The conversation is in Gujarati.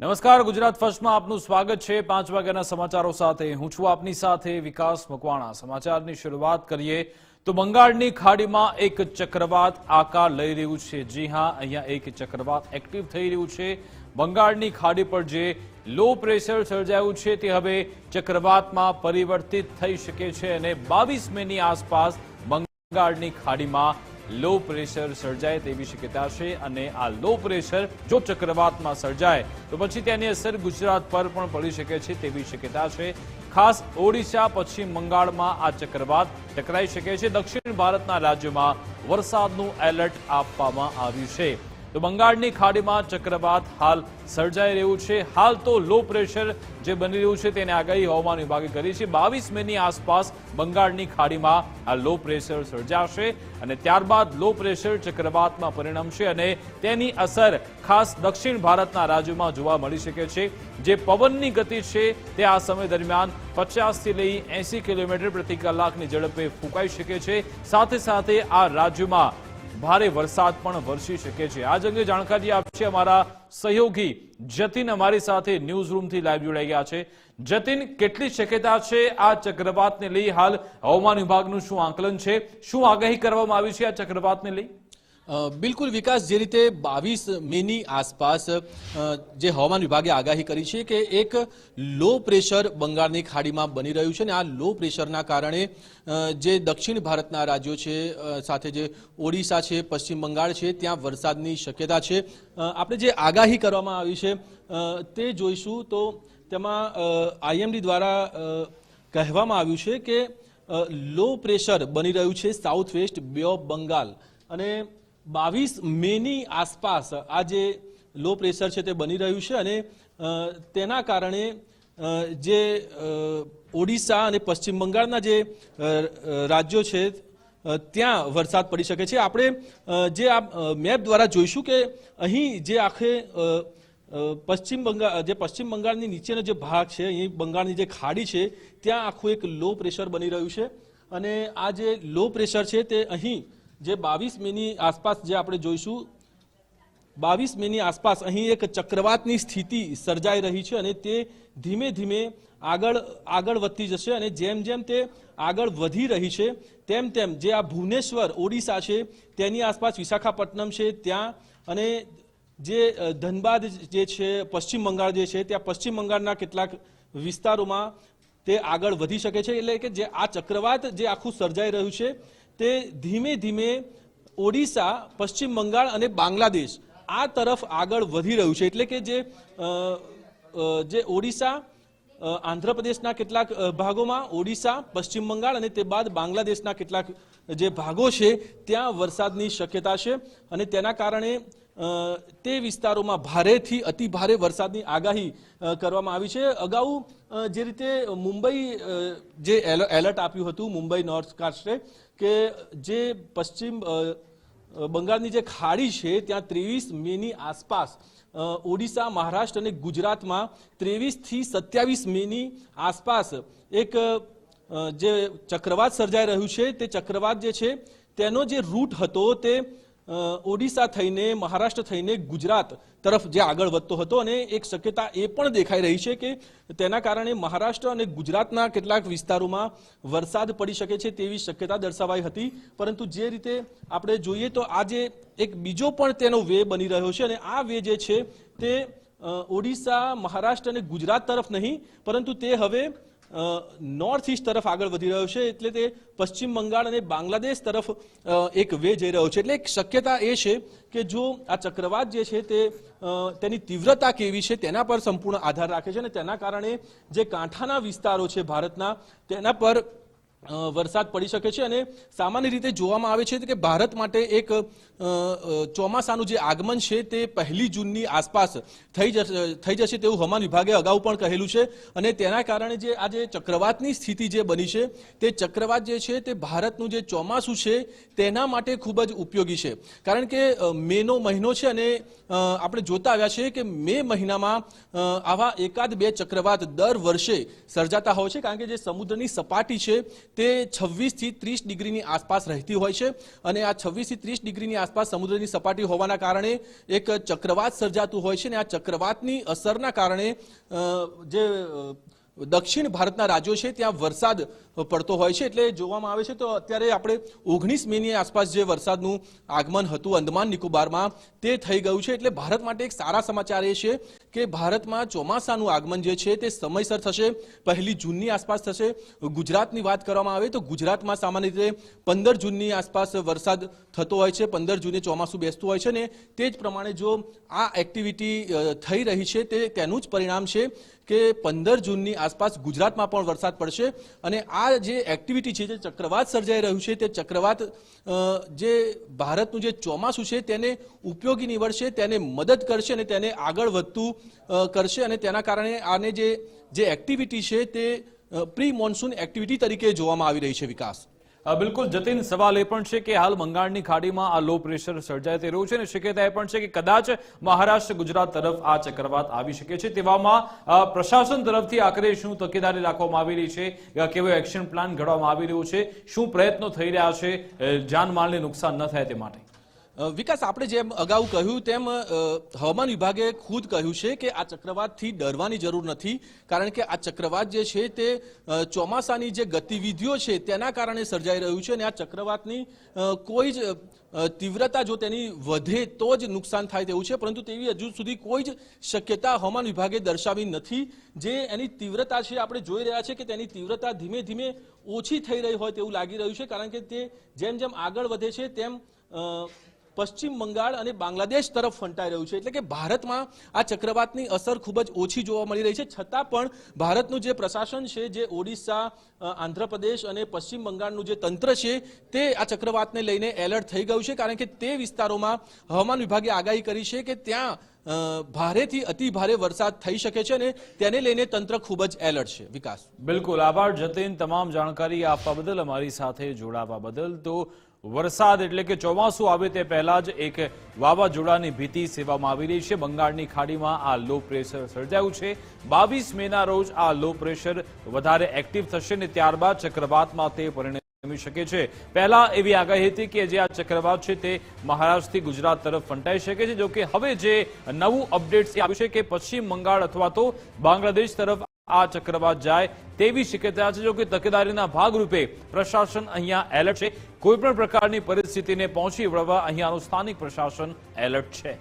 નમસ્કાર, ગુજરાત ફર્સ્ટમાં આપનું સ્વાગત છે. પાંચ વાગ્યાના સમાચારો સાથે હું છું આપની સાથે વિકાસ મકવાણા. સમાચારની શરૂઆત કરીએ તો બંગાળની ખાડીમાં એક ચક્રવાત આકાર લઈ રહ્યું છે. જી હા, અહીંયા એક ચક્રવાત એક્ટિવ થઈ રહ્યું છે. બંગાળની ખાડી પર જે લો પ્રેશર સર્જાયું છે તે હવે ચક્રવાતમાં પરિવર્તિત થઈ શકે છે અને બાવીસ મેની આસપાસ બંગાળની ખાડીમાં લો પ્રેશર સર્જાય તેવી શક્યતા છે અને આ લો પ્રેશર જો ચક્રવાતમાં સર્જાય, તો પછી તેની અસર ગુજરાત પર પણ પડી શકે છે તેવી શક્યતા છે. ખાસ ઓડિશા, પશ્ચિમ બંગાળમાં આ ચક્રવાત ટકરાઈ શકે છે. દક્ષિણ ભારતના રાજ્યોમાં વરસાદનું એલર્ટ આપવામાં આવ્યું છે. તો બંગાળની ખાડીમાં ચક્રવાત હાલ સર્જાઈ રહ્યું છે. હાલ તો લો પ્રેશર જે બની રહ્યું છે તેને આગાહી હવામાન વિભાગે કરી છે. બાવીસ મેની આસપાસ બંગાળની ખાડીમાં આ લો પ્રેશર સર્જાશે અને ત્યારબાદ લો પ્રેશર ચક્રવાતમાં પરિણમશે અને તેની અસર ખાસ દક્ષિણ ભારતના રાજ્યોમાં જોવા મળી શકે છે. જે પવનની ગતિ છે તે આ સમય દરમિયાન પચાસથી લઈ એસી કિલોમીટર પ્રતિ કલાકની ઝડપે ફૂંકાઈ શકે છે. સાથે સાથે આ રાજ્યોમાં ભારે વરસાદ પણ વરસી શકે છે. આજ અંગે જાણકારી આપશે અમારા સહયોગી જતીન અમારી સાથે ન્યૂઝ રૂમથી લાઈવ જોડાઈ ગયા છે. જતીન, કેટલી શક્યતા છે આ ચક્રવાતને લઈ? હાલ હવામાન વિભાગનું શું આંકલન છે? શું આગાહી કરવામાં આવી છે આ ચક્રવાતને લઈ? બિલકુલ વિકાસ, જે રીતે બાવીસ મેની આસપાસ જે હવામાન વિભાગે આગાહી કરી છે કે એક લો પ્રેશર બંગાળની ખાડીમાં બની રહ્યું છે અને આ લો પ્રેશરના કારણે જે દક્ષિણ ભારતના રાજ્યો છે સાથે જે ઓડિશા છે, પશ્ચિમ બંગાળ છે, ત્યાં વરસાદની શક્યતા છે. આપણે જે આગાહી કરવામાં આવી છે તે જોઈશું તો તેમાં આઈએમડી દ્વારા કહેવામાં આવ્યું છે કે લો પ્રેશર બની રહ્યું છે south west bay of Bengal અને બાવીસ મેની આસપાસ આ જે લો પ્રેશર છે તે બની રહ્યું છે અને તેના કારણે જે ઓડિશા અને પશ્ચિમ બંગાળના જે રાજ્યો છે ત્યાં વરસાદ પડી શકે છે. આપણે જે આ મેપ દ્વારા જોઈશું કે અહીં જે આખે પશ્ચિમ બંગાળ જે પશ્ચિમ બંગાળની નીચેનો જે ભાગ છે, અહીં બંગાળની જે ખાડી છે, ત્યાં આખું એક લો પ્રેશર બની રહ્યું છે. અને આ જે લો પ્રેશર છે તે અહીં જે બાવીસ મેની આસપાસ જે આપણે જોઈશું, બાવીસ મેની આસપાસ અહીં એક ચક્રવાતની સ્થિતિ સર્જાઈ રહી છે અને તે ધીમે ધીમે આગળ આગળ વધતી જશે અને જેમ જેમ તે આગળ વધી રહી છે, તેમ તેમ જે આ ભુવનેશ્વર, ઓડિશા છે, તેની આસપાસ વિશાખાપટ્ટનમ છે, ત્યાં અને જે ધનબાદ જે છે, પશ્ચિમ બંગાળ જે છે, ત્યાં પશ્ચિમ બંગાળના કેટલાક વિસ્તારોમાં તે આગળ વધી શકે છે, એટલે કે જે આ ચક્રવાત જે આખું સર્જાઈ રહ્યું છે તે ધીમે ધીમે ઓડિશા, પશ્ચિમ બંગાળ અને બાંગ્લાદેશ આ તરફ આગળ વધી રહ્યું છે. એટલે કે જે જે ઓડિશા આંધ્રપ્રદેશના કેટલાક ભાગોમાં, ઓડિશા, પશ્ચિમ બંગાળ અને તે બાદ બાંગ્લાદેશના કેટલાક, જે ભાગો છે, ત્યાં વરસાદની શક્યતા છે અને તેના કારણે તે વિસ્તારોમાં ભારેથી અતિ ભારે વરસાદની આગાહી કરવામાં આવી છે. અગાઉ જે રીતે મુંબઈ જે એલ- એલર્ટ આપ્યું હતું, મુંબઈ નોર્થ કાસ્ટે કે જે પશ્ચિમ બંગાળની જે ખાડી છે, ત્યાં ત્રેવીસ મેની આસપાસ ઓડિશા, મહારાષ્ટ્ર અને ગુજરાતમાં ત્રેવીસથી સત્યાવીસ મેની આસપાસ એક જે ચક્રવાત સર્જાઈ રહ્યું છે, તે ચક્રવાત જે છે, તેનો જે રૂટ હતો તે ઓડિશા થઈને, મહારાષ્ટ્ર થઈને ગુજરાત તરફ જે આગળ વધતો હતો અને એક શક્યતા એ પણ દેખાઈ રહી છે કે તેના કારણે મહારાષ્ટ્ર અને ગુજરાતના કેટલાક વિસ્તારોમાં વરસાદ પડી શકે છે તેવી શક્યતા દર્શાવાઈ હતી. પરંતુ જે રીતે આપણે જોઈએ તો આજે એક બીજો પણ તેનો વે બની રહ્યો છે અને આ વે જે છે તે ઓડિશા, મહારાષ્ટ્ર અને ગુજરાત તરફ નહીં, પરંતુ તે હવે નોર્થ ઇસ્ટ તરફ આગળ વધી રહ્યો છે, એટલે તે પશ્ચિમ બંગાળ અને બાંગ્લાદેશ તરફ એક વે જઈ રહ્યો છે. એટલે એક શક્યતા એ છે કે જો આ ચક્રવાત જે છે તે તેની તીવ્રતા કેવી છે તેના પર સંપૂર્ણ આધાર રાખે છે અને તેના કારણે જે કાંઠાના વિસ્તારો છે ભારતના, તેના પર વરસાદ પડી શકે છે અને સામાન્ય રીતે જોવામાં આવે છે કે ભારત માટે એક ચોમાસાનું જે આગમન છે તે પહેલી જૂનની આસપાસ થઈ જશે થઈ જશે તેવું હવામાન વિભાગે અગાઉ પણ કહેલું છે અને તેના કારણે જે આ જે ચક્રવાતની સ્થિતિ જે બની છે તે ચક્રવાત જે છે તે ભારતનું જે ચોમાસું છે તેના માટે ખૂબ જ ઉપયોગી છે. કારણ કે મેનો મહિનો છે અને આપણે જોતા આવ્યા છે કે મે મહિનામાં આવા એકાદ બે ચક્રવાત દર વર્ષે સર્જાતા હોય છે. કારણ કે જે સમુદ્રની સપાટી છે તે છવ્વીસથી ત્રીસ ડિગ્રીની આસપાસ રહેતી હોય છે અને આ છવ્વીસથી ત્રીસ ડિગ્રીની આસપાસ સમુદ્રની સપાટી હોવાના કારણે એક ચક્રવાત સર્જાતું હોય છે અને આ ચક્રવાતની અસરના કારણે જે દક્ષિણ ભારતના રાજ્યો છે, ત્યાં વરસાદ પડતો હોય છે, એટલે જોવામાં આવે છે, તો અત્યારે આપણે ઓગણીસ મેની આસપાસ જે વરસાદનું આગમન હતું, અંદમાન નિકોબારમાં, તે થઈ ગયું છે, એટલે ભારત માટે એક સારા સમાચાર એ છે કે ભારતમાં ચોમાસાનું આગમન જે છે, તે સમયસર થશે, પહેલી જૂનની આસપાસ થશે. ગુજરાતની વાત કરવામાં આવે, તો ગુજરાતમાં સામાન્ય રીતે પંદર જૂનની આસપાસ વરસાદ થતો હોય છે, પંદર જૂને ચોમાસું બેસતું હોય છે, ને તે જ પ્રમાણે જો આ એક્ટિવિટી થઈ રહી છે, તે તેનું જ પરિણામ છે કે પંદર જૂનની આસપાસ ગુજરાતમાં પણ વરસાદ પડશે અને આ જે એક્ટિવિટી છે, જે ચક્રવાત સર્જાઈ રહ્યું છે, તે ચક્રવાત જે ભારતનું જે ચોમાસું છે, તેને ઉપયોગી નીવડશે, તેને મદદ કરશે અને તેને આગળ વધતું કરશે અને તેના કારણે આને જે જે એક્ટિવિટી છે, તે પ્રી મોન્સૂન એક્ટિવિટી તરીકે જોવામાં આવી રહી છે વિકાસ. બિલકુલ જતીન સવાલ એ પણ છે કે હાલ બંગાળની ખાડીમાં આ લો પ્રેશર સર્જાય તે રહ્યું છે અને શક્યતા એ પણ છે કે કદાચ મહારાષ્ટ્ર, ગુજરાત તરફ આ ચક્રવાત આવી શકે છે. તેવામાં પ્રશાસન તરફથી આખરે શું તકેદારી રાખવામાં આવી રહી છે? કેવો એક્શન પ્લાન ઘડવામાં આવી રહ્યો છે? શું પ્રયત્નો થઈ રહ્યા છે? જાનમાલને નુકસાન ન થાય તે માટે. વિકાસ, આપણે જેમ અગાઉ કહ્યું તેમ હવામાન વિભાગે ખુદ કહ્યું છે કે આ ચક્રવાતથી ડરવાની જરૂર નથી, કારણ કે આ ચક્રવાત જે છે તે ચોમાસાની જે ગતિવિધિઓ છે તેના કારણે સર્જાઈ રહ્યું છે અને આ ચક્રવાતની કોઈ જ તીવ્રતા જો તેની વધે તો જ નુકસાન થાય તેવું છે. પરંતુ તેવી હજુ સુધી કોઈ જ શક્યતા હવામાન વિભાગે દર્શાવી નથી. જે એની તીવ્રતા છે, આપણે જોઈ રહ્યા છે કે તેની તીવ્રતા ધીમે ધીમે ઓછી થઈ રહી હોય તેવું લાગી રહ્યું છે, કારણ કે તે જેમ જેમ આગળ વધે છે, તેમ પશ્ચિમ બંગાળ અને બાંગ્લાદેશ તરફ ફંટાઈ રહ્યું છે. એટલે કે ભારતમાં આ ચક્રવાતની અસર ખૂબ જ ઓછી જોવા મળી રહી છે. છતાં પણ ભારતનું જે પ્રશાસન છે, જે ઓડિશા આંધ્રપ્રદેશ અને પશ્ચિમ બંગાળનું જે તંત્ર છે, તે આ ચક્રવાતને લઈને એલર્ટ થઈ ગયું છે. કારણ કે તે વિસ્તારોમાં હવામાન વિભાગે આગાહી કરી છે કે ત્યાં ભારેથી અતિ ભારે વરસાદ થઈ શકે છે અને તેને લઈને તંત્ર ખૂબ જ એલર્ટ છે. વિકાસ. બિલકુલ. આભાર જતીન. તમામ જાણકારી આપવા બદલ અમારી સાથે જોડાવા બદલ. તો વરસાદ એટલે કે ચોમાસું આવે તે પહેલા જ એક વાવાઝોડાની ભીતિ સેવામાં આવી રહી છે. બંગાળની ખાડીમાં આ લો પ્રેશર સર્જાયું છે. બાવીસ મેના રોજ આ લો પ્રેશર વધારે એક્ટિવ થશે ને ત્યારબાદ ચક્રવાતમાં તે શકે છે. પહેલા એવી આગાહી હતી કે જે આ ચક્રવાત છે તે મહારાષ્ટ્રથી ગુજરાત તરફ ફંટાઈ શકે છે. જો કે હવે જે નવું અપડેટ આવ્યું છે કે પશ્ચિમ બંગાળ અથવા તો બાંગ્લાદેશ તરફ આ ચક્રવાત જાય તેવી શક્યતા છે. જો કે તકેદારીના ભાગરૂપે પ્રશાસન અહીંયા એલર્ટ છે. કોઈપણ પ્રકારની પરિસ્થિતિને પહોંચી વળવા અહીંયાનું સ્થાનિક પ્રશાસન એલર્ટ છે.